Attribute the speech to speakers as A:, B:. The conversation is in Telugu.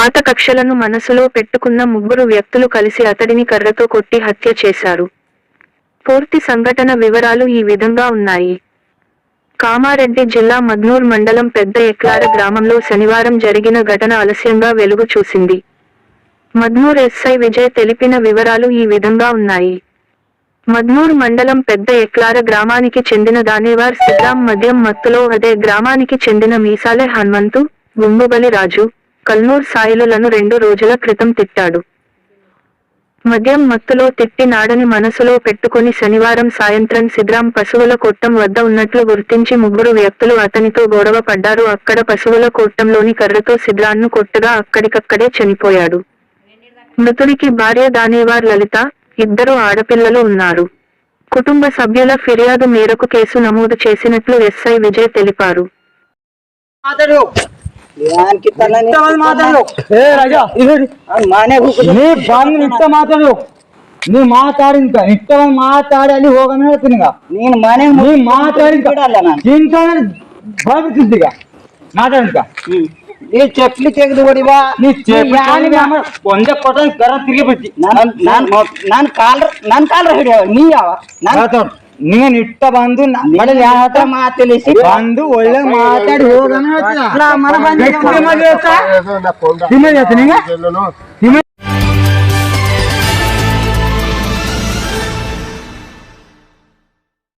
A: పాత కక్షలను మనసులో పెట్టుకున్న ముగ్గురు వ్యక్తులు కలిసి అతడిని కర్రతో కొట్టి హత్య చేశారు. పూర్తి సంఘటన వివరాలు ఈ విధంగా ఉన్నాయి. కామారెడ్డి జిల్లా మద్నూర్ మండలం పెద్ద ఎక్లార గ్రామంలో శనివారం జరిగిన ఘటన ఆలస్యంగా వెలుగు చూసింది. మద్నూర్ ఎస్ఐ విజయ్ తెలిపిన వివరాలు ఈ విధంగా ఉన్నాయి. మద్నూర్ మండలం పెద్ద ఎక్లార గ్రామానికి చెందిన దానేవార్ సిద్ధాం మద్యం మత్తులో అదే గ్రామానికి చెందిన మీసాలే హన్మంతు గుంబుబలి రాజు కల్నూర్ సాయిలను రెండు రోజుల క్రితం తిట్టాడు. మద్యం మత్తులో తిట్టి నాడని మనసులో పెట్టుకుని శనివారం సాయంత్రం సిద్రాం పశువుల కొట్టం వద్ద ఉన్నట్లు గుర్తించి ముగ్గురు వ్యక్తులు అతనితో గొడవ పడ్డారు. అక్కడ పశువుల కొట్టంలోని కర్రతో సిద్రాన్ను కొట్టగా అక్కడికక్కడే చనిపోయాడు. మృతుడికి భార్య దానేవార్ లలిత ఇద్దరు ఆడపిల్లలు ఉన్నారు. కుటుంబ సభ్యుల ఫిర్యాదు మేరకు కేసు నమోదు చేసినట్లు ఎస్ఐ విజయ్ తెలిపారు.
B: ಮಾತಾಡೋ ನೀ ಮಾತಾಡಿಂತ ನಿತ್ಯವಾಗಿ ಮಾತಾಡಿ ಅಲ್ಲಿ ಹೋಗೋಣ ಹೇಳ್ತೀನಿಗ
C: ನೀನು ಮನೆ
B: ನೀ ಮಾತಾಡಿ ಇಂತ ಬರ್ಬಿಟ್ಟಿದ್ದೀಗ ಮಾತಾಡಿಂತ
C: ನೀ ಚಪ್ಲಿ ತೆಗೆದು ಹೊಡಿವಾ
B: ನೀ ಚಪ್ಲಿ ಒಂದೇ ಕೊಟ್ಟ ಕರ ತಿರುಗಿ ಬಿಟ್ಟಿ
C: ನಾನು ನಾನು ಕಾಲ್ರ ನನ್ನ ಕಾಲ್ರ ಹಿಡಿಯವ ನೀ ಯಾವ ನಾನು
B: ನೀನು ನಿಟ್ಟ ಬಂದು ಮಡಲಿ
C: ಹತ್ರ ಮಾತಲಿಸಿ
B: ಬಂದು ಒಳ್ಳೆ ಮಾತಾಡಿ ಹೋಗನ
C: ನಾ ಮನ ಬಂದಿದ್ದೆ.
B: ನಿಮ್ಮಲ್ಲಿ ಹೇಳ್ತಾ ನಿಮ್ಮಲ್ಲಿ ಹೇಳ್ತೀನಿ ಈಗ